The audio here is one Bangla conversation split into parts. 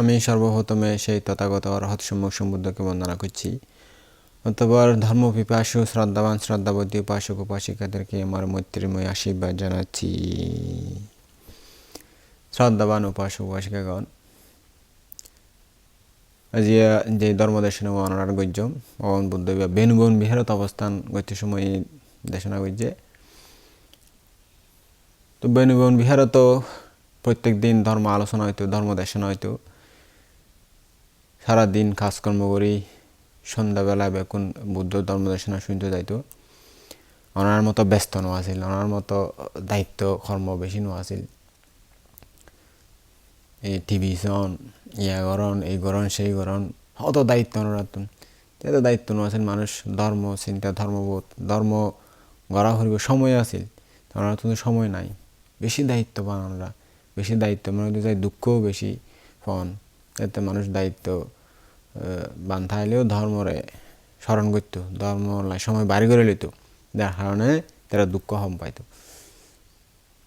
আমি সর্বপ্রথমে সেই তথাগত অরহৎ সম্মুখ সম্বুদ্ধকে বন্দনা করছি। অতপর ধর্মপিপাসু, শ্রদ্ধাবান শ্রদ্ধাবতী উপাসক, উপাসিকাদেরকে আমার মৈত্রীময় আশীর্বাদ জানাচ্ছি। শ্রদ্ধাবান উপাসক, উপাসিকাগণ, আজি যে ধর্মদেশনে অনার গজ্য, ভগবান বুদ্ধ বেনুবন বিহারত অবস্থান গত্য সময় দেশনা গজ্যে। তো বেনুবন বিহারত প্রত্যেক দিন ধর্ম আলোচনা হইতো ধর্ম দেশনা হইতো। সারাদিন কাজকর্ম করি, সন্ধ্যাবেলা বেকুন বুদ্ধ ধর্ম দেশনা শুনতে যাইতো। ওনার মতো ব্যস্ত নোয়া আছিল ওনার মতো দায়িত্ব কর্ম বেশি নোয়া আছিল এই টিভি সন ইয়া গরণ, এই গরণ, সেই গরণ, অত দায়িত্ব নরাতুন এত দায়িত্ব নোয়া আছিল মানুষ, ধর্ম, চিন্তা, ধর্মবোধ, ধর্ম গড়া করিব সময় আছিল। ওনার তো সময় নাই। বেশি দায়িত্ববান আমরা, বেশি দায়িত্ব মানে যাই দুঃখও বেশি ফন এতে মানুষ দায়িত্ব বান থাইলেও ধর্মরে স্মরণ করতো, ধর্ম সময় বাড়ি করে লইতো। যার কারণে তারা দুঃখ হম পাইতো।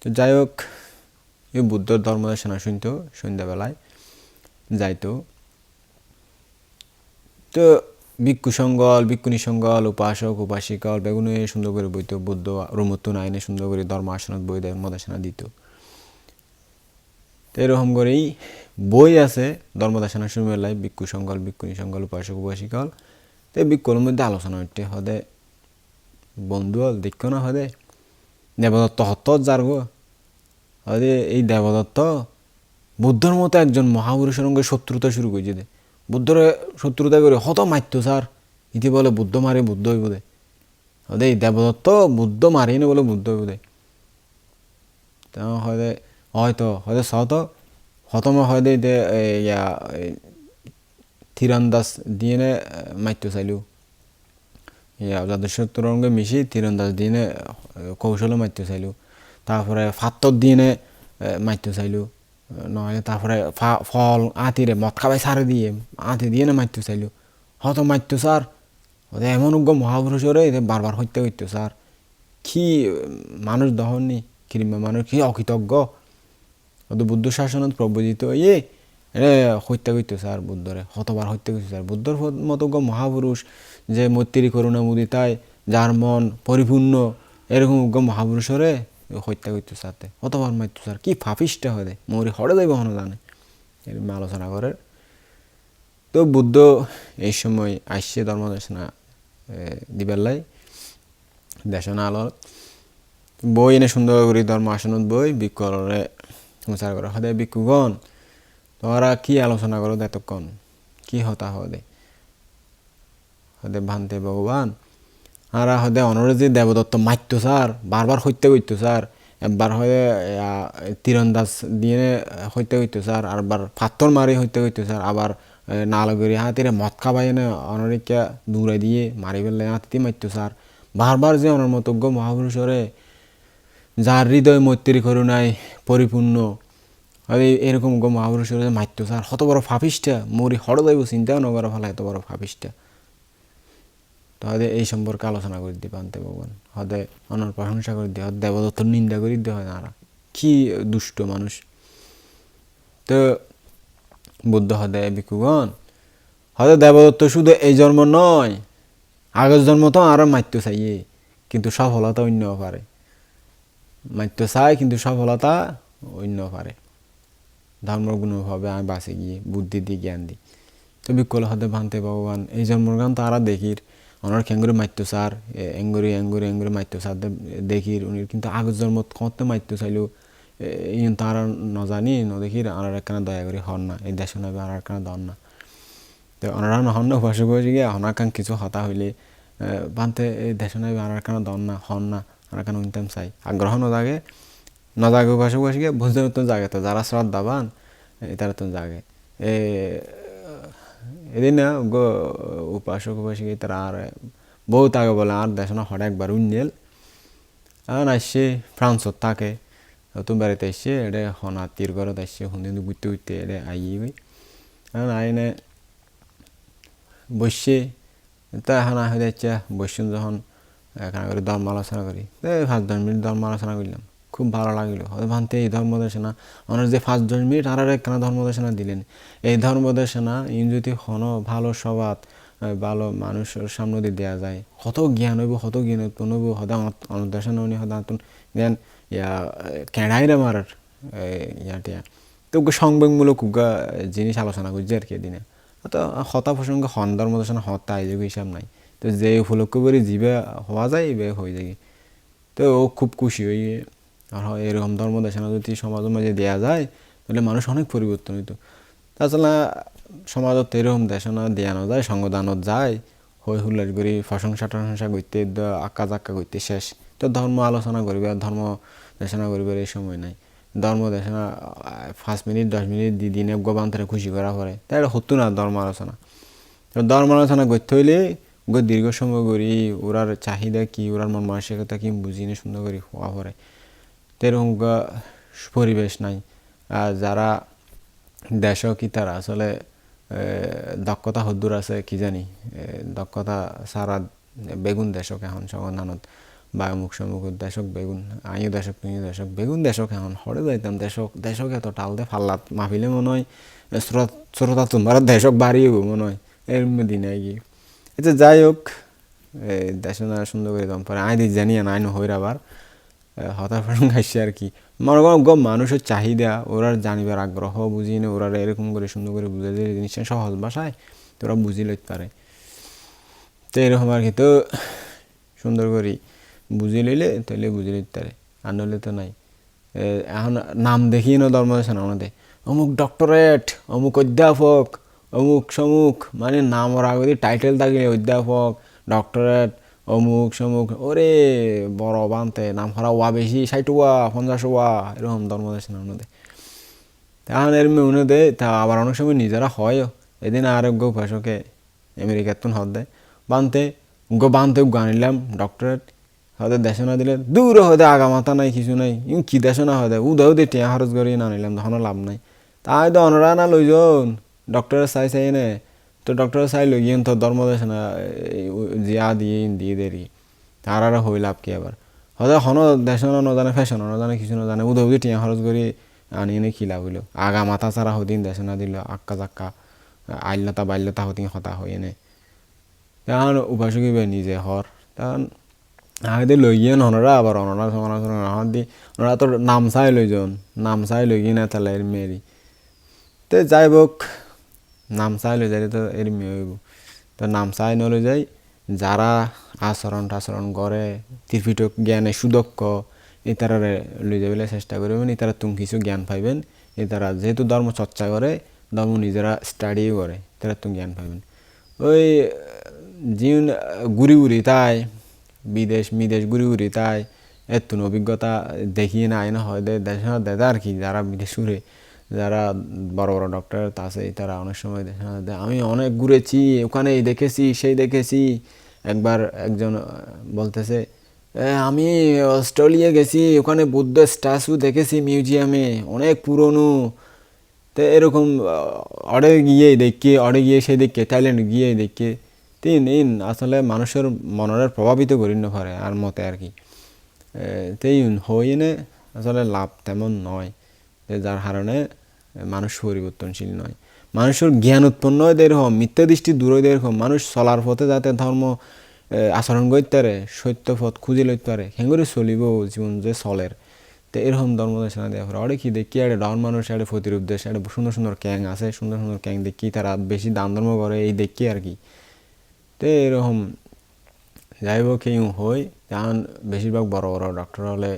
তো যাই হোক, এই বুদ্ধ ধর্ম দেশনা শুনতো, সন্ধ্যাবেলায় যাইতো। তো ভিক্ষু সঙ্গল ভিক্ষুণী সঙ্গল উপাসক, উপাসিকল, বেগুনে সুন্দর করে বইতো, বুদ্ধ রমত্তু নাইনে সুন্দর করে ধর্ম আসনত বই দেয় মদাসনা দিত। তো এরকম করেই বই আছে ধর্মদাসনা মেলায় ভিক্ষু সঙ্গল ভিক্ষুণী সঙ্গল উপাসক, উপাসিকল। তো ভিক্ষুর মধ্যে আলোচনা হইতে হদে বন্ধু হল দেখ না হদে দেবদত্ত হত যার গো হদে এই দেবদত্ত বুদ্ধর মতো একজন মহাপুরুষের সঙ্গে শত্রুতা শুরু করেছে দে। বুদ্ধর শত্রুতা করে হত মারত স্যার ইতি বলে বুদ্ধ মারে বুদ্ধ হইব দে। হদে এই দেবদত্ত বুদ্ধ মারি না বলে বুদ্ধ হইব দে। তা হয়তো হয়তো সত হতম হয়তো ইয়া তীরন্দাজ দিয়ে মারতে চাইলেও ইয়া যাদের শত্রুরঙ্গে মিশি তীরন্দাজ দিয়ে কৌশলও মারতে চাইলেও তারপরে ফাত্তর দিয়ে মারতে চাইলেও নহলে তারপরে ফল, আতিরে মদ খাবাই সারে দিয়ে, আতি দিয়ে না মারতে চাইলেও হয়তো মারতো স্যার ওদের এমন উগ্র মহাপুরুষরে বারবার হত্যা করতো স্যার কি মানুষ দহননি কিংবা মানুষ কি অকৃতজ্ঞ? ওদের বুদ্ধ শাসনত প্রবোজিত ইয়ে এ হত্যা করতো স্যার বুদ্ধরে হতবার হত্যা করতো স্যার বুদ্ধর মতো মহাপুরুষ যে মৈত্রী করুণা মুদিতায় যার মন পরিপূর্ণ এরকম উগ্র মহাপুরুষরে হত্যা করতো সাথে হতবার মারতো স্যার কি ফাফিসটা হয় মৌরি হরে যাইব হন জানে এরকম আলোচনা করে তো বুদ্ধ এই সময় আসছে দেশনা দিবেলাই দেশনা আলোর বই এনে সুন্দর করে ধর্ম আসনত বই বিকলরে সংসার করে সদায় বিক্ষুগণ তোরা কি আলোচনা করো এতক্ষণ কি হতা হদে হদে ভান্তে ভগবান আর হদে অনরজি দেবদত্ত মারত স্যার বারবার হত্যা করতো স্যার একবার হয়ে তীরন্দাজ দিয়ে হত্যা করতো স্যার আর বার পাথর মারি হত্যা করতো স্যার আবার নালগরি হাতিরে মদ খাবাই না অনরিকা দূরে দিয়ে মারি ফেললে হাতি মারতো স্যার বারবার যে অনর মতজ্ঞ মহাপুরুষরে যার হৃদয় মৈত্রী করুণায় পরিপূর্ণ এই এরকম গো মহাপুরুষের মারতো স্যার হত বড় ফাফিসটা মরি হড় যাইব চিন্তাও নগর ফেলা এত বড় ফাফিসটা তো হদে এই সম্পর্কে আলোচনা করে দিই পান্তে ভগবান হদে অনর প্রশংসা করে দিয়ে হদ দেবদত্ত নিন্দা করে দিতে হয় না কি দুষ্ট মানুষ তো বুদ্ধ হদে বিকুগণ হদে দেবদত্ত শুধু এই জন্ম নয় আগের জন্ম তো আরও মারতে চাইয়ে, কিন্তু সফলতা অন্য পারে মারতে চায় কিন্তু সফলতা অন্য পারে। ধর্মগুণভাবে আমি বাঁচে গিয়ে, বুদ্ধি দিয়ে জ্ঞান দিই তো বিকল হতে ভান্তে ভগবান। এই জন্মগান তারা দেখির। ওনার খেঙ্গুরি মারতো স্যার এঙ্গুরি এঙ্গুরি এঙ্গুরি মারতো স্যার দেখির। উনি কিন্তু আগের জন্ম কত মারতো চাইলো ইন তারা নজানি, নদেখির। আর একখানা দয়া করে হন না, এই দেশ নবে আর একখানা দন না। তো ওনারা নহন না উপাসক হয়ে গিয়ে কিছু হতা হইলে ভান্তে এই দেশ নবে আর একখানা দন না হন না। একখানা উনতাম চাই। আগ্রহ নজাগে নজাগে উপাসক উপাসক বুঝতে তো জাগে তো, যারা শ্রদ্ধাবান তারা তো জাগে। এ, এদিন গো উপাসক উপাসক তারা আর, বহুত আগে বলে, আর দেশনা হঠাৎ একবার উন্নেল আর আসছে ফ্রান্সত থাকে, নতুন বাড়িতে এসছে এটা হনা তীর ঘরত আসছে হুন্দি ঘুরতে ঘুরতে এটা আইবি আর আইনে বসছে তা এখন হয়ে যাচ্ছে বসছেন যখন এখানে করে ধর্ম আলোচনা করি। পাঁচ দশ মিনিট ধর্ম আলোচনা করলাম। খুব ভালো লাগল। হয়তো ভান্তে এই ধর্মদেশনা ওনার যে ফার্স্ট দশ মিনিট আর একখানা ধর্মদেশনা দিলেন, এই ধর্মদেশনা ইন যদি হন ভালো সবাত ভালো মানুষের সামনে দিয়ে দেওয়া যায়। কত জ্ঞান হইব, কত জ্ঞান উৎপন্ন হইব সদা অনুদেশনা উনি সদা জ্ঞান ইয়া, কেড়াইরে মারার ইয়াটিয়া তো সংবেগমূলক উগা জিনিস আলোচনা করছে আর কি দিনে তো হতা প্রসঙ্গে হন ধর্মদেশনা হতা এই হিসাব নাই। তো যে উপলক্ষ করে জিবে হওয়া যায় এবার হয়ে যায়। তো ও খুব খুশি হই। আর হয় এরকম ধর্ম দেশনা যদি সমাজের মাঝে দেওয়া যায়, তাহলে মানুষ অনেক পরিবর্তন হইতো। তাছাড়া সমাজত এরকম দেশনা দেয়ানো যায় সংবিধানত যায়। হই হুল্লাস করি, প্রশংসা টশংসা করতে আক্কা জাক্কা করতে শেষ। তো ধর্ম আলোচনা করিবে ধর্ম দেশনা করিবার এই সময় নাই। ধর্ম দেশনা পাঁচ মিনিট, দশ মিনিট দি দিনে গোবান্তরে খুশি করা পরে। তাই এটা হতো না ধর্ম আলোচনা। তো ধর্ম আলোচনা করতে হইলে গো দীর্ঘ সময় করি ওরার চাহিদা কি ওরার মন মানসিকতা কি বুঝি নি সুন্দর করি হওয়া পরে তো এরকম পরিবেশ নাই। আর যারা দেশ কি তারা আসলে দক্ষতা হদ্দুর আছে, কি জানি? দক্ষতা সারা বেগুন দেশক এখন সংবিধানত বা অমুক সমুক দেশক বেগুন আইও দেশক তুমিও দেশক, বেগুন দেশক এখন হরে যাইতাম দেশক দেশক এত টাল দে ফাল্লাত মাফিলে মনে হয় শ্রোতা তোমার দেশক বাড়ি মনে হয় এর দিনে গিয়ে এটা যাই হোক দেশনা সুন্দর করে দম পরে আই জানি না, আইন হইর আবার। হতার প্রসঙ্গ আসছে আর কি। মনে করো গো, মানুষের চাহিদা ওরা জানিবার আগ্রহ বুঝি না ওরা এরকম করে, সুন্দর করে বুঝে দিলে জিনিসটা সহজ ভাষায় তোরা বুঝি লইতে পারে। তো এরকম আর কি। তো সুন্দর করে, বুঝি লইলে তাহলে বুঝি লইতে পারে। আর নইলে তো নাই। এখন নাম দেখিয়ে না ধর্ম আমাদের অমুক ডক্টরেট অমুক অধ্যাপক অমুক সমুক মানে নাম ওর টাইটেল থাকিলে অধ্যাপক ডক্টরেট অমুক সমুক, ওরে বড় বানতে, নাম হারা ওয়া বেশি, ষাট ওয়া, পঞ্চাশ ওয়া, এরকম ধর্ম দেশ না ওনাদের তখন এর মেয়ে দেয়, তা আবার অনেক সময় নিজেরা হয়ও। এদিন আরোগ্য উপাসকে আমেরিকার তুন হদ দেয়, বানতে, গো বানতে গানিলাম ডক্টরেট হয়তো দেশে না দিলে দূর হতে আগা মাথা নাই, কিছু নাই ইউ কি দেশে না হয় উদাও দিয়ে টিয়া খরচ করি না নিলাম তখন লাভ নাই। তাই তো অনরা না লইজন। ডক্টরের চাই চাই নে, তো ডক্টরের চাই গিয়ে তো ধর্ম দেশ না জিয়া দিয়ে দিয়ে দেরি। তার আর হই লাভ কি আবার? হয়তো হন দেশন নজানে ফ্যাশন নজানে কিছু নজানে উদৌ দিয়ে টিয়া খরচ করি আনি এনে কি লাভ হইল? আগা মাথা ছাড়া হদিন দেশে না দিল, আক্কা জাক্কা আইলতা বাল্যতা হদিন হতা হই এনে। তখন উপাসকিবে নিজে হর। তখন আগে লই গিয়ে ননরা আবার অনরা সমালোচনা নহর দি ওনারা তো নাম চাই লইজন, নাম চাই লই গিয়ে না তাহলে মেয়েরি তে যাই হোক নাম চাই লই যাই তো এর মেয়ে হইব তো নাম চাই নলৈ যাই যারা আচরণ টাচরণ করে ত্রিপিটক জ্ঞানে সুদক্ষ ইতারারে লই যাবলৈ চেষ্টা করবেন ইতারা তুমি কিছু জ্ঞান পাইবেন। ইতারা যেহেতু ধর্ম চর্চা করে ধর্ম নিজেরা স্টাডিও করে তারা তুমি জ্ঞান পাইবেন। ওই জীবন ঘুরি ঘুরি তাই, বিদেশ বিদেশ ঘুরি ঘুরি তাই এত অভিজ্ঞতা দেখিয়ে না আইনা হয় দেশে দেয় আর কি যারা বিদেশ ঘুরে যারা বড় বড় ডক্টর আছে তারা অনেক সময় দেশে আমি অনেক ঘুরেছি ওখানে দেখেছি, সেই দেখেছি। একবার একজন বলতেছে আমি অস্ট্রেলিয়া গেছি, ওখানে বুদ্ধ স্ট্যাচু দেখেছি মিউজিয়ামে, অনেক পুরনো। তো এরকম অড়ে গিয়ে দেখে অড়ে গিয়ে সেই দেখে, থাইল্যান্ড গিয়ে দেখে। তিন ইন আসলে মানুষের মনের প্রভাবিত করি না পারে আর মতে আর কি। তেই হইনে আসলে লাভ তেমন নয়। যার কারণে মানুষ পরিবর্তনশীল নয়। মানুষের জ্ঞান উৎপন্ন হয় এরকম মিথ্যা দৃষ্টি দূর হয় এরকম মানুষ চলার পথে যাতে ধর্ম আচরণ করতে পারে, সত্য পথ খুঁজে লইতে পারে হেঙ্গরে চলিব জীবন যে চলের। তো এরকম ধর্ম দেশনা দেওয়া পরে অনেক কি দেখি আরে ডন মানুষ, আরে প্রতিরূপ দেশ, আরে সুন্দর সুন্দর ক্যাং আছে, সুন্দর সুন্দর ক্যাং দেখি তারা বেশি দান ধর্ম করে, এই দেখি আর কি। তো এরকম যাই হোক এই হই তখন বেশিরভাগ বড় বড় ডক্টর হলে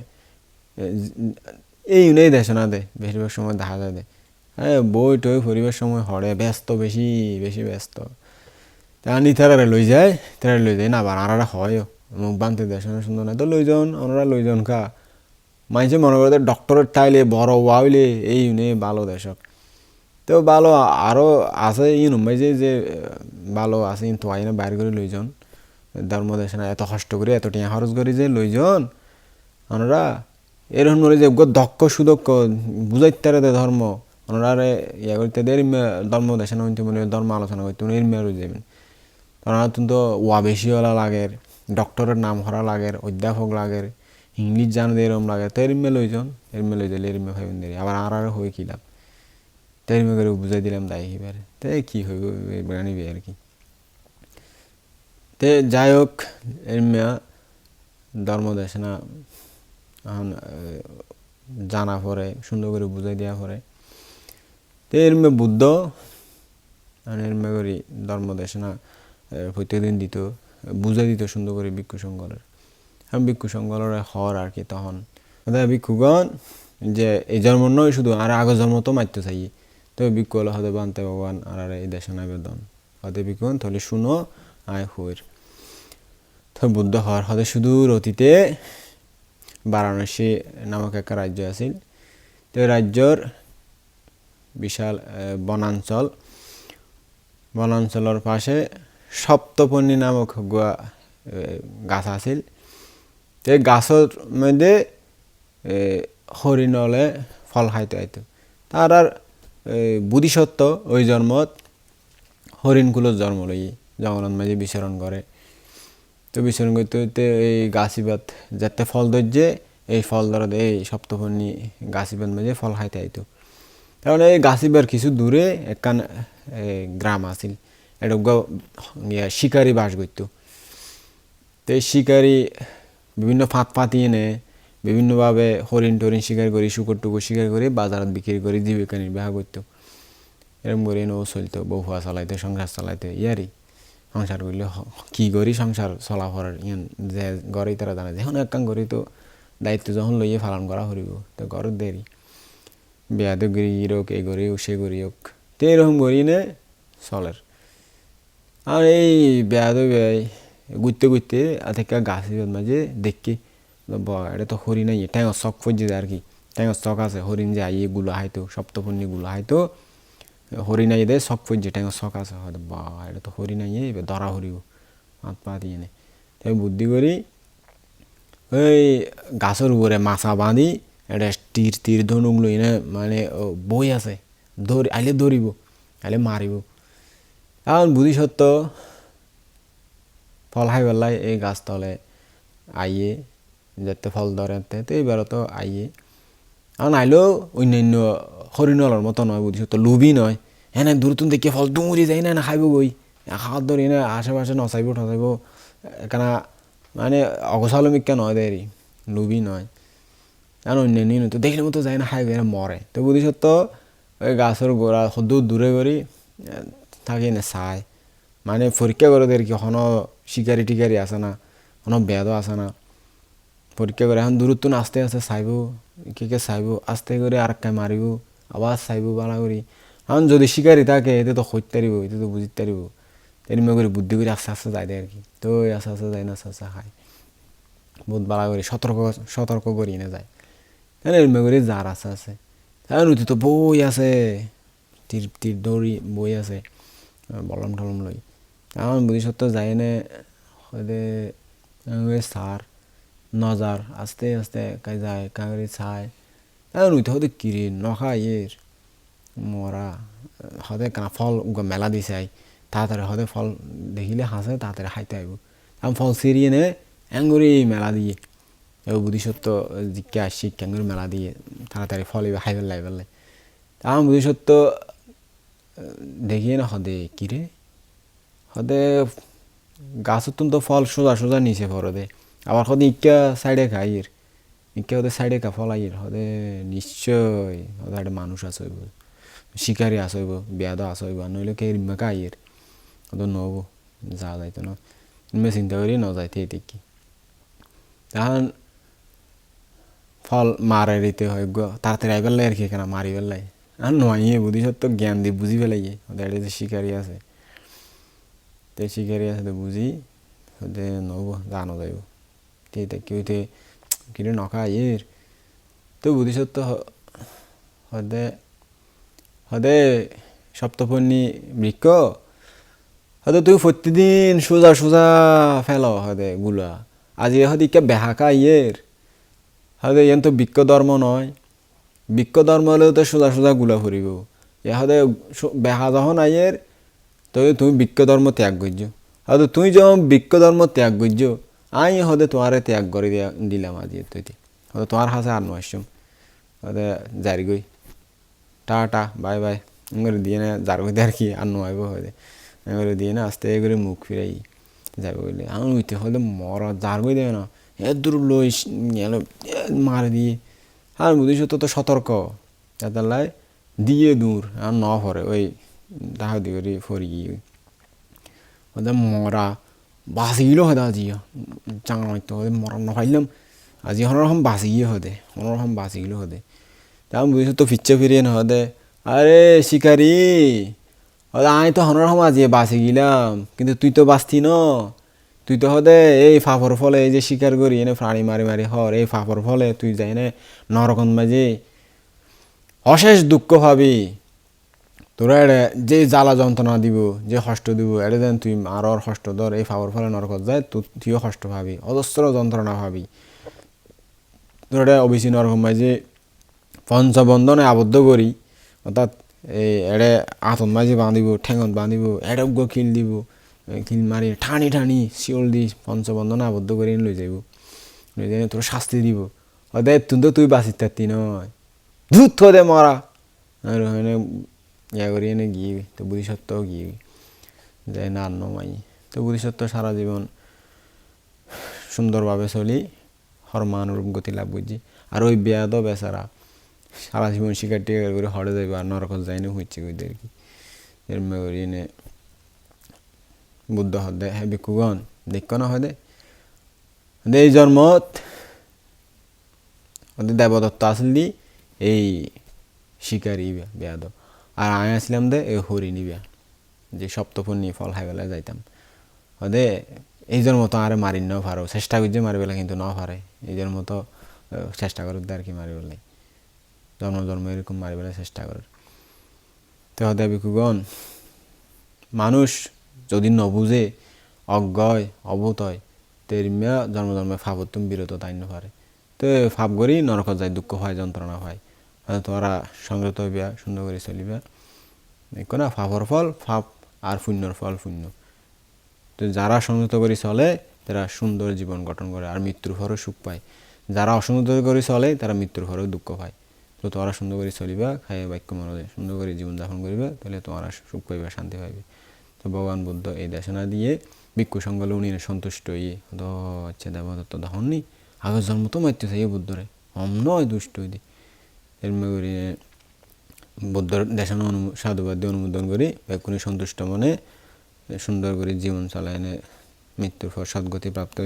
এই নেই দেশে না দে, বেশিরভাগ সময় দেখা যায় দে। হ্যাঁ বই টই পরিবার সময় হরে, ব্যস্ত বেশি বেশি ব্যস্ত। তখন তারা লই যায় তারা লই যায়, না আবার আনারা হয় মুখ বানতে দেশে সুন্দর না, তো লই যান ওনারা লই যান কা মাইছে মনে করে ডক্টরের টাইলে বড় ওয়াইলে এই নেই ভালো দেশক তো ভালো আরও আছে ই নম্বাই যে যে, ভালো আছে, কিন্তু আইনে বাইর করে লইজন ধর্ম দেশে না, এত কষ্ট করে, এত টিয়া খরচ করি যে লইজন আমরা এরকম করে যে দক্ষ সুদক্ষ বুঝাইতে দে ধর্ম। ওনারা ইয়া করতে দের ধর্ম দেশে না মনে ধর্ম আলোচনা করতে এরমে আর যাবেন ওনারা তো ওয়া বেশি হলা লাগের, ডক্টরের নাম হরা লাগের, অধ্যাপক লাগের, ইংলিশ জানলে এরম লাগে। তো এরিমে লইজন এরিমে লই দিলে এরিমে ভাইবেন দেরি। আবার আর আর হয়ে কি লাভ? তো এরিমে করে বুঝাই দিলাম দায় এবারে। তো কি হইব নিবে আর কি। তে যাই হোক এরিমে ধর্ম দেশনা এখন জানা পরে সুন্দর করে বুঝাই দেওয়া পরে তো এরিমে বুদ্ধ এরিমে করি ধর্ম দেশনা প্রত্যেকদিন দিত, বুঝাই দিত সুন্দর করে ভিক্ষু সংঘরের। আমি ভিক্ষু সংঘরের হর আর কি তখন। ওদের ভিক্ষুগণ যে এই জন্ম নয়, শুধু আর আগের জন্ম তো মারতে চাই। তো ভিক্ষু হলো হতে বানতে ভগবান, আর আর এই দেশে আবেদন হতে ভিক্ষুগণ তাহলে শুনো, আয় হুয়ের তো বুদ্ধ হওয়ার হতে সুদূর অতীতে বারাণসী নামক একটা রাজ্য আছিল। তো রাজ্যর বিশাল বনাঞ্চল। বনাঞ্চলের পাশে সপ্তপর্ণী নামক গুয়া গাছ আছিল। তো গাছের মধ্যে এ, হরিণ হলে ফল খাইতে আইতো তার আর এ, বুদ্ধিসত্ত্ব ওই জন্মত হরিণগুলোর জন্ম লই জঙ্গলের মাঝে বিচরণ করে তো বিচরণ করতে করতে এই গাছিবাত যাতে ফল ধরছে, এই ফল ধরত এই সপ্তপর্ণী গাছিবাত মাঝে ফল খাইতে আইতো। তাহলে এই গাছিবার কিছু দূরে একখান গ্রাম আছিল। এটা শিকারি বাস করতো। তো এই শিকারি বিভিন্ন ফাঁত পাতি এনে বিভিন্নভাবে হরিণ টরিণ শিকার করি, শুকর টুকুর শিকার করে বাজারত বিক্রি করে জীবিকা নির্বাহ করতো। এরকম করে ও চলতো, বউ ফুয়া চালাইতে, সংসার চালাইতে ইয়ারি সংসার করলে কি করি সংসার চলা করার ইয়ান যে ঘরেই তারা জানে যখন একখান করি তো দায়িত্ব যখন লইয়ে পালন করা হরিব তো ঘরের দেরি বিয়াতে গড়ি ইরোক এই গড়ি সে গড়ি হোক তো এরকম করি নে চলের আর এই বেয়াদ ঘুরতে ঘুরতে থেকে গাছের মাঝে দেখি এটা তো হরিণ আইয়ে ট্যাঙর শখ ফজি আর কি ট্যাঙর শখ আছে হরিণ যে আইয়ে গুলো হাইতো সপ্তপর্ণী গুলো হাইতো হরিণ আইয়ে দেয় শখ ফজি ট্যাঙর শখ আছে বা, এটা তো হরিণ আইয়ে এবার ধরা হরিব হাত পা দিয়ে নে। তাই বুদ্ধি করি, ওই গাছের উপরে মাছা বাঁধি এটা তীর তীর ধনুক লই না মানে বই আছে। দৌড়ি আইলে দৌড়িব আইলে মারিব। এখন বুদ্ধি সত্য, ফল খাই পেলাই এই গাছ তলে আইয়ে, যাতে ফল ধরে তো এইবারও তো আইয়ে। এখন আইলেও অন্যান্য হরিণলের মতো নয় বুদ্ধি সত্য লোভই নয় হ্যাঁ দূরতুন দেখে ফল দুমুরি যাই না খাইব গই খাওয়ার ধরি না আশেপাশে নচাইব ঠচাইব কেনা মানে অগসালমিকা নয় দেরি লোভই নয় আর অন্যান্য তো দেখলে মতো যায় না খাইবে মরে তো বুদ্ধি সত্য ওই গাছের গোড়া সদূর দূরে করি থাকি না চায় মানে পরীক্ষা করে দেখি হন শিকারি টিকারি আছে না হন বেদও আছে না। পরীক্ষা করে এখন দূরত্ব আস্তে আস্তে চাইব কে কে চাইব, আস্তে করে আর মারিব আবার চাইব বালা করি এখন যদি শিকারি থাকে এতে তো হইতে পারিব এতে তো বুঝিতে পারিব এরমে করে বুদ্ধি করে আস্তে আস্তে যাই দেয় আর কি। তো আস্তে আস্তে যায় না আস্তে আস্তে খায়। বহুত বালা করি সতর্ক সতর্ক করি না যায়। তাহলে এরমে করে যার আছে আছে তাহলে নদী তো বই আছে তীর তীর দৌড়ি বই আছে বলম টলম লই এখন বুদ্ধিসত্ত্ব যায় না সার নজার আস্তে আস্তে কাই যায় কাগরি চায় নদী হদে কিরে নখা ইয়ের মরা হদে কানা ফল মেলা দিছে আই তাড়াতাড়ি হদে ফল দেখিলে হাসে তাড়াতাড়ি খাইতে আইব এখন ফল সিরিয়ে নে এঙ্গুরি মেলা দিয়ে এবার বুদ্ধিসত্ত্ব জিজ্ঞা আসছি ক্যাঙ্গুরি মেলা দিয়ে তাড়াতাড়ি ফল এবার খাই ফেললাই ফেললাই আমার বুদ্ধিসত্ত্ব দেখিয়ে না হদে কিরে হদে গাছতন তো ফল সোজা সোজা নিচে পড়ে দে আবার হদে ইকা সাইডে খাইয়ের ইকা হদে সাইডে খা ফল আইয়ের হদে নিশ্চয় হদে একটা মানুষ আছে হইব শিকারি আছে হইব, বেয়াদ আছে হইব নইলে কে রিমাকা আইয়ের হদে নব, যা যাইতো না। ইনমে চিন্তা করি ন যাইতে দেখি তখন ফল মারে দিতে হয় তাড়াতাড়ি আই পেলাই আর কি কেনা মারি পেলাই আর নয় বুদ্ধি সত্য জ্ঞান দিয়ে বুঝি পেলাই ওদের এটা যে শিকারি আছে তে শিকারি আছে তো বুঝি ওদে নব জানো যাইব। তে হইতে কিরে নখা ইয়ের তো বুদ্ধি সত্য হদে হদে সপ্তপর্ণী বৃক্ষ? হয়তো তুই প্রতিদিন সোজা সোজা ফেল, হদে গুলা। আজি হদি কে বেহাকা ইয়ের হদে ইয়ান তো বিক্ষ ধর্ম নয়। বিক্ষ ধর্ম হলেও তো সোজা সোজা গুলা ফুরিব। ইহাদে বেহা যখন আইয়ের তো তুমি বিক্ষ ধর্ম ত্যাগ করছ। হয়তো তুই যখন বিক্ষ ধর্ম ত্যাগ করছ আই হদে তোমারে ত্যাগ করে দিয়া দিলাম আজি তুই হদে তোমার হাসে আর নয়সম হদে জারি গই টা টা বাই বাই এগুলো দিয়ে না যার কইতে আর কি আর নয়ব হদে এগুলো দিয়ে না আস্তে করে মুখ ফিরাই যাবে বলে আমি উইতে হদে মর যার কই দেবে না এ দূর লই মারে দিয়ে আর বুঝিস তো তো সতর্ক তাই দিয়ে দূর আর ন ফরে ওই দি করে ফরি গিয়ে ওদের মরা বাঁচিগিলো হদে আজি চাঙা তো ওদের মরা নখাইলাম আজি হনরকম বাঁচি গিয়ে হদে হনরকম বাঁচিগিলো হদে তা আমি বুঝিস তো ফিচ্ছে ফিরিয়ে না হদে আরে শিকারি হদে আমি তো হনরকম আজি বাঁচি গিলাম কিন্তু তুই তো বাঁচতি ন তুই তো হদে এই ফাফর ফলে এই যে শিকার করি এনে প্রাণী মারি মারি হর এই ফাফর ফলে তুই যাই নে নরকম মাঝে অশেষ দুঃখ ভাবি তোরা এটা যে জ্বালা যন্ত্রণা দিব, যে কষ্ট দিব এটা যেন তুই আর ওর কষ্ট ধর এই ফাওয়ার ফলে নরকত যায় তো তুইও কষ্ট ভাবি অজস্র যন্ত্রণা ভাবি। তোর এটা অবিসি নরকম মাঝে পঞ্চবন্ধনে আবদ্ধ করি অর্থাৎ এই এড়ে আতন মাঝে বাঁধিব ঠেঙত বাঁধিব এড়ে গো খিল দিব খিল মারি ঠানি ঠানি শিওল দি পঞ্চবন্ধনে আবদ্ধ করে লই যাইব লই যাই তোর শাস্তি দিব। অদে তুই তো তুই বাঁচিত নয় ধূত দে মরা আর ইয়া এনে গিয়ে তো বুদ্ধিসত্ত্বও গিয়ে যাই না নমাই তো বুদ্ধিসত্ত্ব সারা জীবন সুন্দরভাবে চলি হরমানুরূপ গতি লাভ বুঝছি আর ওই বেয়াদ বেচারা সারা জীবন শিকার টিকার করে হরে যাইব আর নরকত যাইনি হচ্ছে আর কি এর মেগরি এনে বুদ্ধ হদে হ্যাঁ বিকুগণ দেখ না দে এই জন্মত ওদের দেবদত্ত আসলি এই শিকারি বেয়াদ আর আমি আসলাম দে, এই হরিণী বিয়া যে সপ্তপূর্ণি ফল খাই বেলা যাইতাম। ওদে এই জন্ম তো আরে মারি নাও পারো চেষ্টা করছে মারি বেলা কিন্তু নাও পারে এই জন্ম তো চেষ্টা করুক আর কি মারি বেলাই জন্ম জন্ম এরকম মারি বেলা চেষ্টা করে তো হদে বিকুগণ মানুষ যদি নবুঝে অজ্ঞয় অভূত হয় তেরিমিয়া জন্ম জন্মে ফাবতুম বিরত তাই পারে তো ফাপ করি নরকত যায়, দুঃখ হয়, যন্ত্রণা হয়। তোমরা সংযত হইবা সুন্দর করে চলিবা। দেখো না, ফাফর ফল ফাপ আর শূন্যর ফল শূন্য। তো যারা সংযত করে চলে, তারা সুন্দর জীবন গঠন করে আর মৃত্যুর ফলও সুখ পায়। যারা অসংযত করে চলে, তারা মৃত্যুর ফলেও দুঃখ পায়। তো তোমরা সুন্দর করে চলিবা খাই বাক্য মনে সুন্দর করে জীবনযাপন করিবা, তাহলে তোমরা সুখ পাইবা, শান্তি পাইবে। তো ভগবান বুদ্ধ এই দেশনা দিয়ে ভিক্ষু সঙ্গলে উনি সন্তুষ্ট হয়ে দ আচ্ছা দেবদত্ত দহননি আগের জন্ম তো মারতে চাই বুদ্ধরে। হম নয় দুষ্ট হইদি এরমে বৌদ্ধ দেশানো অনু সাধুবাদ দিয়ে অনুমোদন করি এক্ষুনি সন্তুষ্ট মনে, সুন্দর করে জীবন চালায় মৃত্যুর পর সদ্গতি প্রাপ্ত